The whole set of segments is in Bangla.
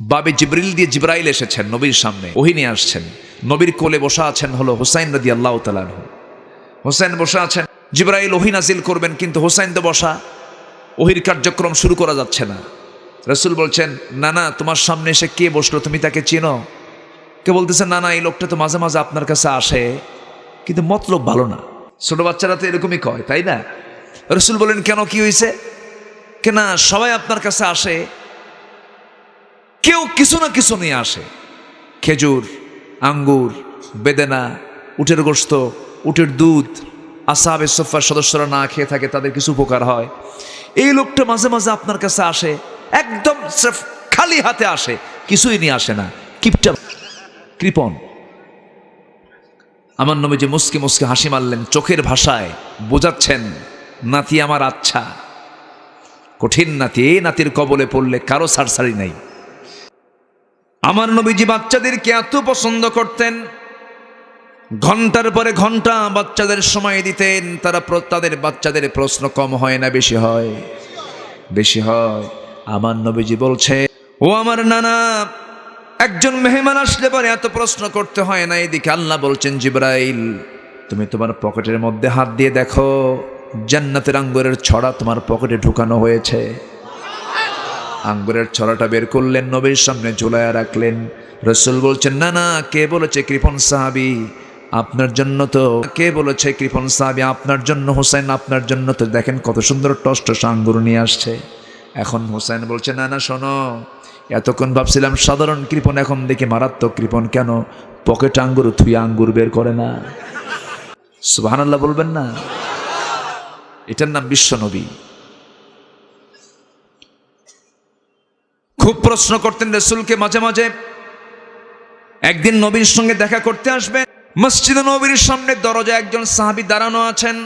বাবে জিব্রিল দিয়ে জিব্রাইল এসেছেন নবীর সামনে। ওহি নিয়ে আসছেন। নবীর কোলে বসা আছেন হলো হুসাইন রাদি আল্লাহ তালাহ হোসেন বসা আছেন। জিব্রাইল ওহি নাজিল করবেন কিন্তু হোসাইন তো বসা। ওহির কার্যক্রম শুরু করা যাচ্ছে না। রসুল বলছেন, না না, তোমার সামনে এসে কে বসল? তুমি তাকে চেনো? কে বলতেছে, না না, এই লোকটা তো মাঝে মাঝে আপনার কাছে আসে, কিন্তু মতলব ভালো না। ছোট বাচ্চারা তো এরকমই কয়, তাই না? রসুল বলেন, কেন কি হয়েছে কে না, সবাই আপনার কাছে আসে কেউ কিছু না কিছু নিয়ে আসে। খেজুর, আঙ্গুর, বেদেনা, উটের গোস্ত উটের দুধ আসাবে সোফার সদস্যরা না খেয়ে থাকে, তাদের কিছু উপকার হয়। এই লোকটা মাঝে মাঝে আপনার কাছে আসে, একদম খালি হাতে আসে, কিছুই নিয়ে আসে না। কিপটা কৃপন। আমার নবী যে মুসকে মুসকে হাসি মারলেন, চোখের ভাষায় বোঝাচ্ছেন, নাতি আমার আচ্ছা। কঠিন নাতি, এই নাতির কবলে পড়লে কারও সারসারি নাই। আমার নবীজি বাচ্চাদেরকে এত পছন্দ করতেন। ঘণ্টার পরে ঘণ্টা বাচ্চাদের সময় দিতেন, তারা তাদের বাচ্চাদের প্রশ্ন কম হয় না, বেশি হয়। বেশি হয়। আমার নবীজি বলছে, ও আমার নানা, একজন মেহমান আসলে পরে এত প্রশ্ন করতে হয় না, এদিকে আল্লাহ বলছেন, জিব্রাইল, তুমি তোমার পকেটের মধ্যে হাত দিয়ে দেখো, জান্নাতের আঙ্গুরের ছড়া তোমার পকেটে ঢুকানো হয়েছে। আঙ্গুরের ছড়াটা বের করলেন, নবীর সামনে ঝুলাইয়া রাখলেন। রসুল বলছেন, না না, কে বলেছে কৃপন সাহাবি? আপনার জন্য তো, কে বলেছে কৃপন সাহাবি? আপনার জন্য হোসেন আপনার জন্য তো দেখেন কত সুন্দর টস আঙ্গুর নিয়ে আসছে। এখন হোসেন বলছে, না না, শোনো, এতক্ষণ ভাবছিলাম সাধারণ কৃপন, এখন দেখি মারাত্মক কৃপন, কেন পকেট আঙ্গুর থুই আঙ্গুর বের করে না? সুবাহান আল্লাহ বলবেন না? এটার নাম বিশ্ব খুব প্রশ্ন করতেন রসুলকে মাঝে মাঝে। একদিন নবীর সঙ্গে দেখা করতে আসবেন। মসজিদ নবীর সামনে দরজা একজন সাহাবি দাঁড়ানো আছেন।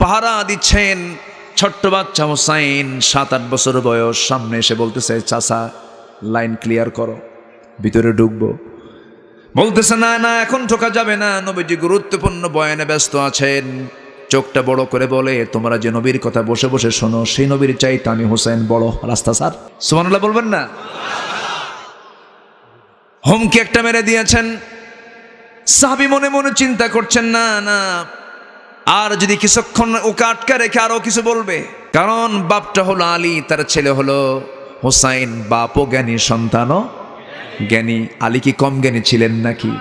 পাহারা দিচ্ছেন, ছোট্ট বাচ্চা হোসাইন সাত আট বছর বয়স, সামনে এসে বলতেছে, চাচা, লাইন ক্লিয়ার করো, ভিতরে ঢুকবো। বলতেছে, না না, এখন ঢোকা যাবে না। নবীজি গুরুত্বপূর্ণ বয়ানে ব্যস্ত আছেন। চোখটা বড় করে বলে, তোমরা যে নবীর কথা বসে বসে শোনো, সেই নবীর চাইতে আমি হোসেন বড় রাস্তা, স্যার। সুমানুল্লাহ বলবেন না? হুমকি একটা মেরে দিয়েছেন। সাহাবি মনে মনে চিন্তা করছেন, না না, আর যদি কিছুক্ষণ ওকে আটকা রেখে আরও কিছু বলবে? কারণ বাপটা হলো আলী, তার ছেলে হলো হোসাইন। বাপও জ্ঞানী, সন্তানও জ্ঞানী। আলী কি কম জ্ঞানী ছিলেন নাকি?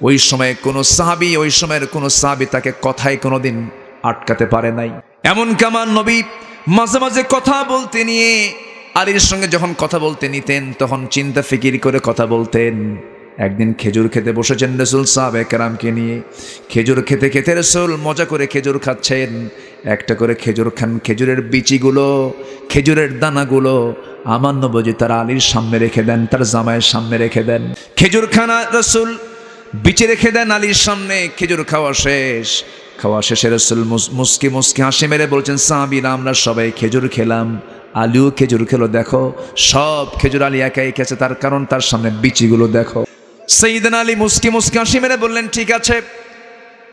ওই সময় কোনো সাহাবি, ওই সময়ের কোনো সাহাবি তাকে কথায় কোনোদিন আটকাতে পারে নাই। এমন কামান নবী মাঝে মাঝে কথা বলতে নিয়ে আলীর সঙ্গে যখন কথা বলতে নিতেন, তখন চিন্তা ফিকির করে কথা বলতেন। একদিন খেজুর খেতে বসেছেন রসুল সাহাব একরামকে নিয়ে। খেজুর খেতে খেতে রসুল মজা করে খেজুর খাচ্ছেন। একটা করে খেজুর খান, খেজুরের বিচিগুলো, খেজুরের দানাগুলো আমার নবজি তার আলীর সামনে রেখে দেন, তার জামাইয়ের সামনে রেখে দেন। খেজুর খানা রসুল বিচে রেখে দেন আলীর সামনে, খেজুর খাওয়া শেষ। খাওয়া শেষে রসুল মুস- মুসকি মুসকি হাসি মেরে বলছেন, সাহাবিরা, আমরা সবাই খেজুর খেলাম। আলিও খেজুর খেলো, দেখো। সব খেজুর আলী একাই খেয়েছে, তার কারণ তার সামনে বিচিগুলো, দেখো। সঈদিন আলী মুসকি মুসকি হাসি মেরে বললেন, ঠিক আছে।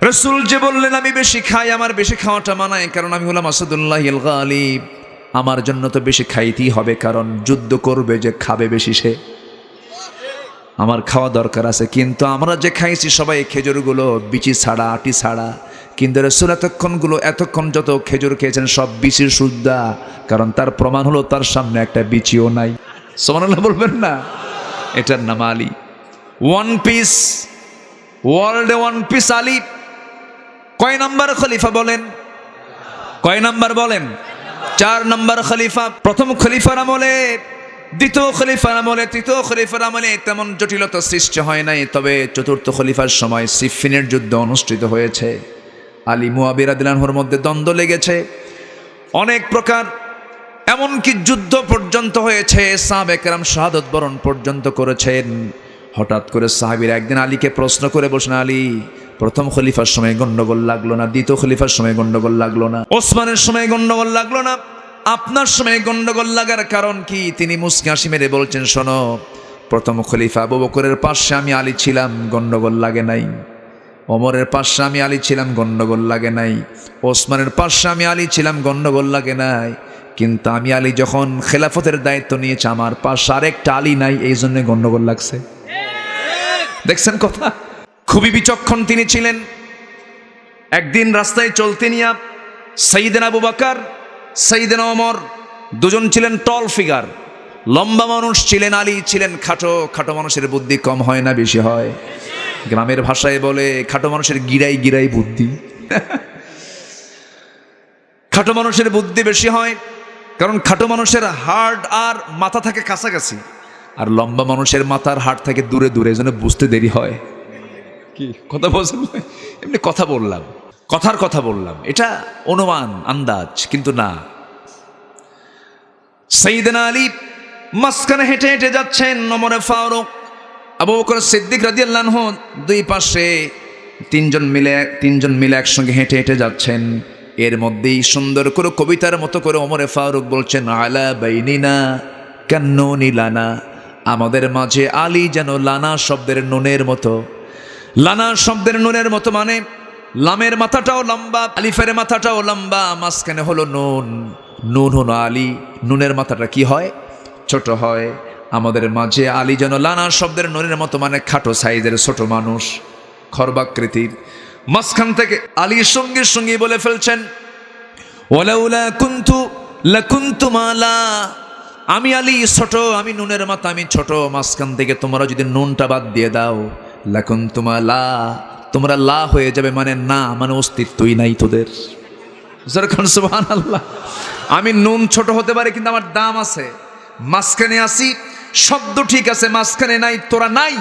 রসুল যে বললেন, আমি বেশি খাই, আমার বেশি খাওয়াটা মানায়, কারণ আমি হলাম আসাদুল্লাহ গালিব আমার জন্য তো বেশি খাইতেই হবে, কারণ যুদ্ধ করবে যে খাবে বেশি সে। আমার খাওয়া দরকার আছে, কিন্তু আমরা যে খাইছি সবাই খেজুরগুলো, বিচি ছাড়া, আটি ছাড়া। কিন্তু রসুল এতক্ষণগুলো, এতক্ষণ যত খেজুর খেয়েছেন সব বিচির সুদ্ধা। কারণ তার প্রমাণ হলো তার সামনে একটা বিচিও নাই। সমানুল্লাহ বলবেন না? এটার নাম আলী। ওয়ান পিস ওয়ার্ল্ডে ওয়ান পিস আলী। কয় নাম্বার খলিফা বলেন? কয় নাম্বার বলেন? চার নাম্বার খলিফা, প্রথম খলিফার আমলে। দ্বিতীয় খলিফার আমলে, তৃতীয় খলিফার আমলে তেমন জটিলতা সৃষ্টি হয় নাই, তবে চতুর্থ খলিফার সময় সিফিনের যুদ্ধ অনুষ্ঠিত হয়েছে। আলী মুয়াবির আদিলানহর মধ্যে দ্বন্দ্ব লেগেছে। অনেক প্রকার, এমনকি যুদ্ধ পর্যন্ত হয়েছে সাহাবেকরাম শাহাদত বরণ পর্যন্ত করেছেন। হঠাৎ করে সাহাবির একদিন আলীকে প্রশ্ন করে বসেন আলী, প্রথম খলিফার সময় গন্ডগোল লাগল না, দ্বিতীয় খলিফার সময় গন্ডগোল লাগল না? ওসমানের সময় গন্ডগোল লাগল না। আপনার সময় গন্ডগোল লাগার কারণ কি? তিনি মুসকি হাসি মেরে বলছেন, শোনো, প্রথম খলিফা বকরের পাশে আমি আলী ছিলাম, গন্ডগোল লাগে নাই। অমরের পাশে আমি আলী ছিলাম, গন্ডগোল লাগে নাই। ওসমানের পাশে আমি আলী ছিলাম, গন্ডগোল লাগে নাই। কিন্তু আমি আলী যখন খেলাফতের দায়িত্ব নিয়েছে, আমার পাশ আরেকটা আলী নাই, এই জন্য গন্ডগোল লাগছে। দেখছেন কথা? খুবই বিচক্ষণ তিনি ছিলেন। একদিন রাস্তায় চলতে নিয়া সঈদেন আবু বাকার সঈদেন অমর দুজন ছিলেন টল ফিগার লম্বা মানুষ ছিলেন আলী, ছিলেন খাটো খাটো মানুষের বুদ্ধি কম হয় না, বেশি হয়। গ্রামের ভাষায় বলে, খাটো মানুষের গিরাই গিরাই বুদ্ধি। খাটো মানুষের বুদ্ধি বেশি হয়, কারণ খাটো মানুষের হার্ট আর মাথা থাকে কাছাকাছি, আর লম্বা মানুষের মাথার হাট থাকে দূরে দূরে জন্য বুঝতে দেরি হয়। কি, কথা বলছেন? এমনি কথা বললাম। কথার কথা বললাম। এটা অনুমান, আন্দাজ, কিন্তু না। সঈদনা আলী মাঝখানে হেঁটে হেঁটে যাচ্ছেন নমরে ফারুক। আবু বকর সিদ্দিক রাদিয়াল্লাহু দুই পাশে তিনজন মিলে তিনজন মিলে একসঙ্গে হেঁটে হেঁটে যাচ্ছেন। এর মধ্যেই সুন্দর করে কবিতার মতো করে অমরে ফারুক বলছেন, আলা বাইনিনা কান্নুনি লানা। আমাদের মাঝে আলী যেন লানা শব্দের নুনের মতো। লানা শব্দের নুনের মতো মানে লামের মাথাটাও লম্বা, আলিফের মাথাটাও লম্বা, মাঝখানে হলো নুন। নুন হলো আলী। নুনের মাথাটা কি হয়? ছোট হয়। আমাদের মাঝে আলী যেন লানা শব্দের নুনের মতো মানে খাটো সাইজের ছোট মানুষ, খর্বাকৃতির। মাঝখান থেকে আলীর সঙ্গে সঙ্গে বলে ফেলছেন ওলাউলা আমি আলী ছোট, আমি নুনের মাথা, আমি ছোট। মাঝখান থেকে তোমরা যদি নুনটা বাদ দিয়ে দাও লাকুন্তুমা লা তোমরা লা হয়ে যাবে মানে না মানে অস্তিত্বই নাই তোদের। আল্লাহ আমি নুন ছোট হতে পারে, কিন্তু আমার দাম আছে। মাঝখানে আসি, শব্দ ঠিক আছে, মাঝখানে নাই, তোরা নাই।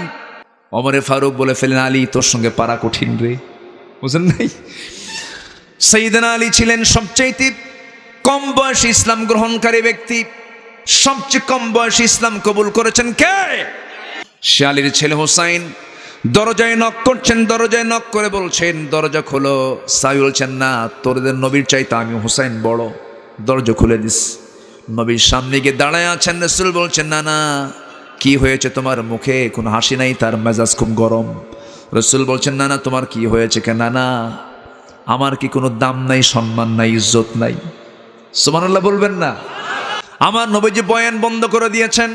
অমরে ফারুক বলে ফেলেন, আলী, তোর সঙ্গে পারা কঠিন রে। বুঝলেন নাই? সঈদানা আলী ছিলেন সবচাইতে কম বয়সী ইসলাম গ্রহণকারী ব্যক্তি। সবচেয়ে কম বয়সী ইসলাম কবুল করেছেন কে? সে আলীর ছেলে হোসাইন। দরজায় নক করছেন, দরজায় নক করে বলছেন, দরজা খোলো। সাই বলছেন, না তোরদের নবীর চাইতে আমি হুসাইন বড়। দরজা খুলে দিস। নবীর সামনে গিয়ে দাঁড়ায় আছেন, রসুল বলছেন, না না, কি হয়েছে তোমার মুখে? কোনো হাসি নাই, তার মেজাজ খুব গরম। রসুল বলছেন, না না, তোমার কি হয়েছে কেন? না না, আমার কি কোনো দাম নাই, সম্মান নাই, ইজ্জত নাই? সুমানুল্লাহ বলবেন না। আমার নবীজি বয়ান বন্ধ করে দিয়েছেন।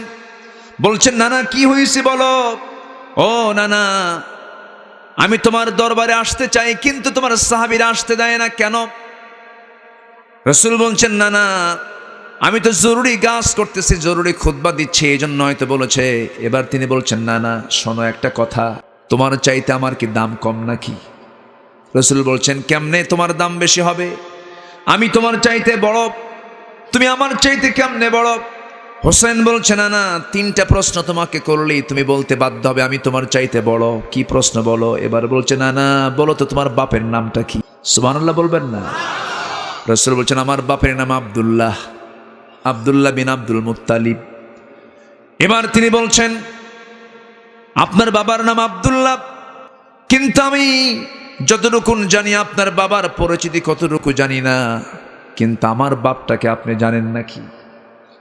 বলছেন, না না, কি হয়েছে বলো? ও না না আমি তোমার দরবারে আসতে চাই, কিন্তু তোমার সাহাবিরা আসতে দেয় না কেন? রসুল বলছেন না না আমি তো জরুরি গাছ করতেছি, জরুরি খুতবা দিচ্ছি এই জন্য হয়তো বলেছে। এবার তিনি বলছেন না না শোনো একটা কথা, তোমার চাইতে আমার কি দাম কম নাকি? রসুল বলছেন, কেমনে তোমার দাম বেশি হবে? আমি তোমার চাইতে বড়, তুমি আমার চাইতে কেমনে বড়? হোসেন বলছে, না না, তিনটা প্রশ্ন তোমাকে করলেই তুমি বলতে বাধ্য হবে, আমি তোমার চাইতে বড়। কি প্রশ্ন বলো? এবার বলছে, না না, বলো তো তোমার বাপের নামটা কি? সুবহানাল্লাহ বলবেন না। রসুল বলছেন, আমার বাপের নাম আবদুল্লাহ আবদুল্লাহ বিন আব্দুল মুত্তালিব। এবার তিনি বলছেন, আপনার বাবার নাম আব্দুল্লাহ, কিন্তু আমি যতটুকু জানি আপনার বাবার পরিচিতি কতটুকু জানি না, কিন্তু আমার বাপটাকে আপনি জানেন নাকি?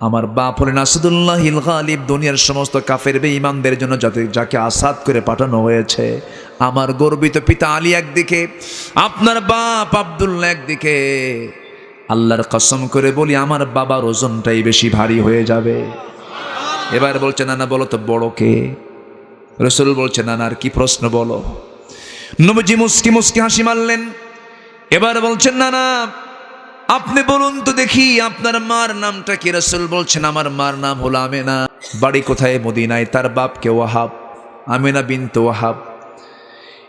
আমার বাপ হলেন আসাদুল্লাহ হিল গালিব, দুনিয়ার সমস্ত কাফের বে ইমানদের জন্য যাতে যাকে আসাদ করে পাঠানো হয়েছে। আমার গর্বিত পিতা আলী একদিকে, আপনার বাপ আবদুল্লাহ একদিকে। আল্লাহর কসম করে বলি, আমার বাবার ওজনটাই বেশি ভারী হয়ে যাবে। এবার বলছে, নানা, বলো তো বড় কে? রসুল বলছে নানার কি প্রশ্ন বলো? নবজি মুসকি মুসকি হাসি মারলেন। এবার বলছেন না না আপনি বলুন তো দেখি আপনার মার নামটা কি? রসুল বলছেন, আমার মার নাম হলো আমেনা। বাড়ি কোথায়? মদিনায়। তার বাপকে ওয়াহাব। আমেনা বিনতে ওয়াহাব।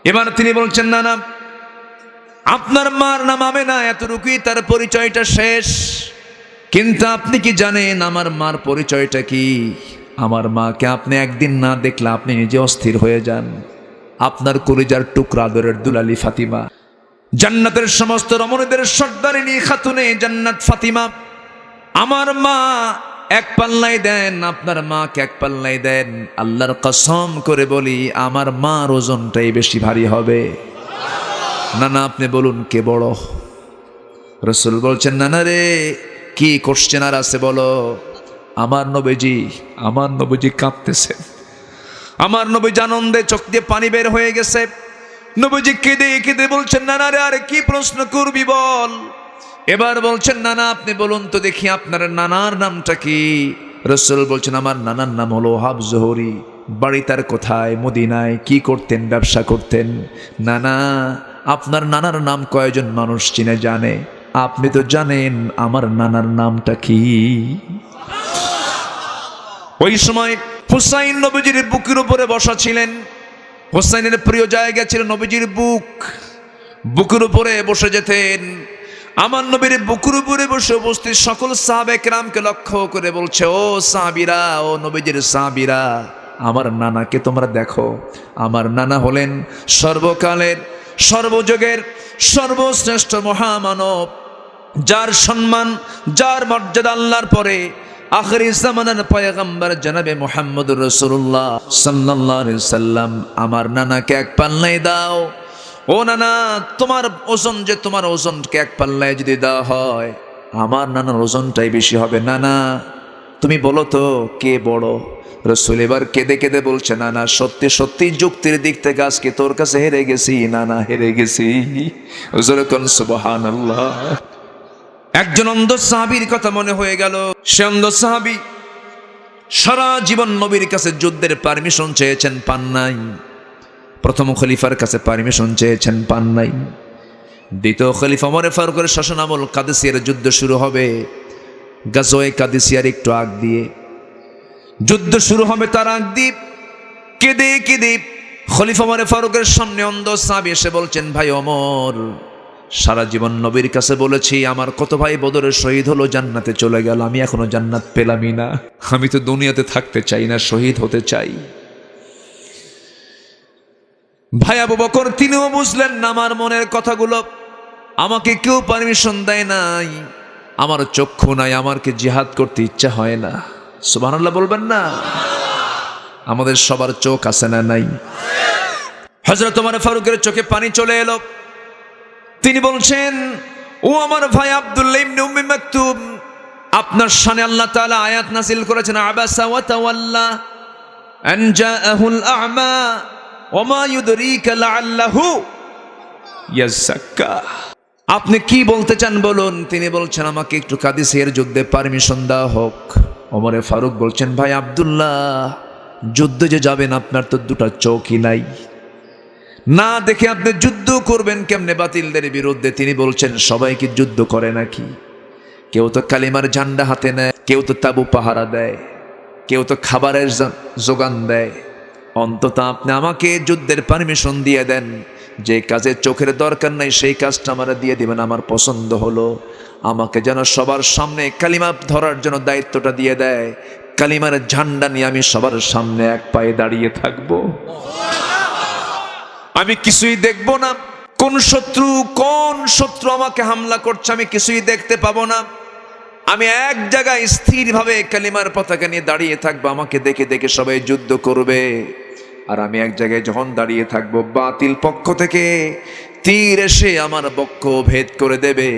এবার তিনি বলছেন, না না। আপনার মার নাম আমেনা। এতটুকুই তার পরিচয়টা শেষ। কিন্তু আপনি কি জানেন আমার মার পরিচয়টা কি? আমার মাকে আপনি একদিন না দেখলে আপনি নিজে অস্থির হয়ে যান। আপনার কলিজার টুকরা আদরের দুলালি ফাতিমা। জান্নাতের সমস্ত রমণীদের সর্দারিনী খাতুনে জান্নাত ফাতিমা। আমার মা এক পাল্লাই দেন, আপনার মাকে এক পাল্লাই দেন। আল্লাহর কসম করে বলি, আমার মার ওজনটাই বেশি ভারী হবে। না না আপনি বলুন, কে বড়? রসুল বলছেন না না রে, কি কোশ্চেন আর আছে বলো? আমার নবীজি আমার নবীজি কাঁপতেছে আমার নবীজি আনন্দে চোখ দিয়ে পানি বের হয়ে গেছে। নবীজি কেঁদে কেঁদে বলছেন না না রে, আরে কি প্রশ্ন করবি বল? এবার বলছেন, নানা, আপনি বলুন তো দেখি আপনার নানার নামটা কি? রসুল বলছেন, আমার নানার নাম হলো হাব জহরি। বাড়ি তার কোথায়? মদিনায়। কি করতেন? ব্যবসা করতেন? নানা, আপনার নানার নাম কয়জন মানুষ চিনে জানে? আপনি তো জানেন, আমার নানার নামটা কি? ওই সময় হুসাইন নবীজির বুকের উপরে বসা ছিলেন। হুসাইনের প্রিয় জায়গা ছিল নবীজির বুক। বুকের উপরে বসে যেতেন। আমার নবীর বুকুর উপরে বসে উপস্থিত সকল সাহাবেক রামকে লক্ষ্য করে বলছে, ও সাহাবিরা, ও নবীজির সাহাবিরা, আমার নানাকে তোমরা দেখো। আমার নানা হলেন সর্বকালের, সর্বযুগের, সর্বশ্রেষ্ঠ মহামানব। যার সম্মান, যার মর্যাদা আল্লাহর পরে আখরি জামানার পয়গম্বর জনাবে মোহাম্মদ রসুল্লাহ আলাইহি সাল্লাম, আমার নানাকে এক পাল্লাই দাও। ও নানা, তোমার ওজন যে তোমার ওজনকে এক পাল্লায় যদি দেওয়া হয়, আমার নানার ওজনটাই বেশি হবে। নানা, তুমি বলো তো, কে বড়? রসুল এবার কেঁদে কেঁদে বলছে না না সত্যি সত্যি যুক্তির দিক থেকে আজকে তোর কাছে হেরে গেছি। না না হেরে গেছি। সুবহান আল্লাহ একজন অন্ধ সাহাবির কথা মনে হয়ে গেল। সে অন্ধ সাহাবি সারা জীবন নবীর কাছে যুদ্ধের পারমিশন চেয়েছেন, পান নাই। প্রথম খলিফার কাছে পারমিশন চেয়েছেন, পান নাই। দ্বিতীয় খলিফা মরে ফারুকের শাসন আমল কাদেসিয়ার যুদ্ধ শুরু হবে। গাজোয়ে কাদেসিয়ার একটু আগ দিয়ে। যুদ্ধ শুরু হবে তার আগ দিয়ে। কেঁদে কেঁদে খলিফা মরে ফারুকের সামনে অন্ধ সাহাবি এসে বলছেন, ভাই অমর সারা জীবন নবীর কাছে বলেছি, আমার কত ভাই বদরের শহীদ হলো, জান্নাতে চলে গেল, আমি এখনও জান্নাত পেলামই না। আমি তো দুনিয়াতে থাকতে চাই না, শহীদ হতে চাই। ভাই আবু বকর, তিনিও বুঝলেন না আমার মনের কথাগুলো। আমাকে কেউ পারমিশন দেয় নাই। আমার চক্ষু নাই, আমারকে জিহাদ করতে ইচ্ছা হয় না। সুবহানাল্লাহ বলবেন না? আমাদের সবার চোখ আছে না নাই? হজরত তোমার ফারুকের চোখে পানি চলে এলো। তিনি বলছেন, ও আমার ভাই আব্দুল্লাহ আপনার শানে আল্লাহ তাআলা আয়াত নাসিল করেছেন আপনি কি বলতে চান বলুন? তিনি বলছেন, আমাকে একটু কাদিসের যুদ্ধে পারমিশন দেওয়া হোক। ওমরে ফারুক বলছেন, ভাই আব্দুল্লাহ, যুদ্ধে যে যাবেন আপনার তো দুটা চোখই নাই। না দেখে আপনি যুদ্ধ করবেন কেমনে বাতিলদের বিরুদ্ধে? তিনি বলছেন সবাই কি যুদ্ধ করে নাকি? কেউ তো কালিমার ঝান্ডা হাতে নেয়, কেউ তো তাবু পাহারা দেয়, কেউ তো খাবারের যোগান দেয়। অন্তত আপনি আমাকে যুদ্ধের পারমিশন দিয়ে দেন। যে কাজে চোখের দরকার নাই, সেই কাজটা আমরা দিয়ে দিবেন। আমার পছন্দ হলো আমাকে যেন সবার সামনে কালিমা ধরার জন্য দায়িত্বটা দিয়ে দেয়। কালিমার ঝান্ডা নিয়ে আমি সবার সামনে এক পায়ে দাঁড়িয়ে থাকব। আমি কিছুই দেখব না। কোন শত্রু কোন শত্রু আমাকে হামলা করছে আমি কিছুই দেখতে পাবো না। আমি এক জায়গায় স্থিরভাবে কালিমার পতাকা নিয়ে দাঁড়িয়ে থাকব, আমাকে দেখে দেখে সবাই যুদ্ধ করবে। আর আমি এক জায়গায় যখন দাঁড়িয়ে থাকব, বাতিল পক্ষ থেকে তীর এসে আমার বক্ষ ভেদ করে দেবে।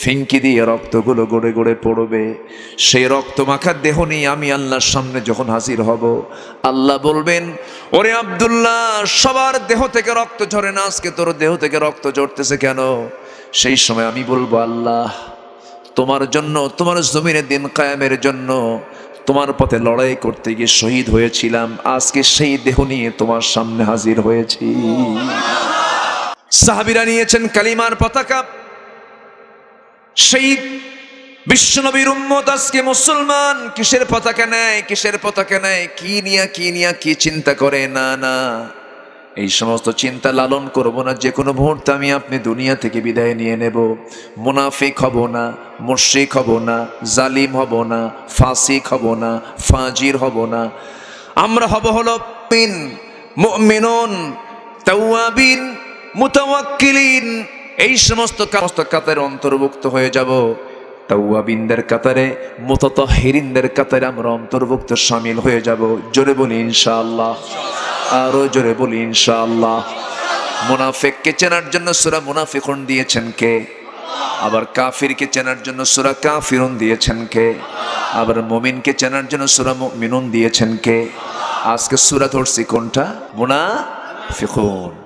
ফিঙ্কি দিয়ে রক্তগুলো গড়ে গড়ে পড়বে। সেই রক্ত মাখার দেহ নিয়ে আমি আল্লাহর সামনে যখন হাজির হব, আল্লাহ বলবেন, ওরে আব্দুল্লাহ, সবার দেহ থেকে রক্ত ঝরে না, আজকে তোর দেহ থেকে রক্ত ঝরতেছে কেন? সেই সময় আমি বলব, আল্লাহ, তোমার জন্য, তোমার জমিনের দিন কায়ামের জন্য তোমার পথে লড়াই করতে গিয়ে শহীদ হয়েছিলাম। আজকে সেই দেহ নিয়ে তোমার সামনে হাজির হয়েছি। সাহাবিরা নিয়েছেন কালিমার পতাকা। সেই বিশ্বনবীর উম্মত আজকে মুসলমান। কিসের পতাকা নেয়, কিসের পতাকা নেয়, কি নিয়া কি নিয়া, কি চিন্তা করে? না না। এই সমস্ত চিন্তা লালন করব না, যে কোনো মুহূর্তে আমি আপনি দুনিয়া থেকে বিদায় নিয়ে নেব। মুনাফিক হব না, মুশ্রিক হব না, জালিম হব না, ফাসিক হব না, ফাজির হব না। আমরা হব হলো মিন মুমিনুন, তাওয়াবিন, মুতাওয়াক্কিলিন। এই সমস্ত সমস্ত কাতারে অন্তর্ভুক্ত হয়ে যাব। তাওয়াবিনদের কাতারে, মুতাতাহিরিনদের কাতারে আমরা অন্তর্ভুক্ত শামিল হয়ে যাব। জোরে বলি ইনশাআল্লাহ। আরও জোরে বলি ইনশাআল্লাহ। মুনাফিককে চেনার জন্য সূরা মুনাফিকুন দিয়েছেন কে? আবার কাফিরকে চেনার জন্য সূরা কাফিরুন দিয়েছেন কে? আবার মুমিনকে চেনার জন্য সূরা মুমিনুন দিয়েছেন কে? আজকে সূরা ধরছি কোনটা? মুনাফিকুন।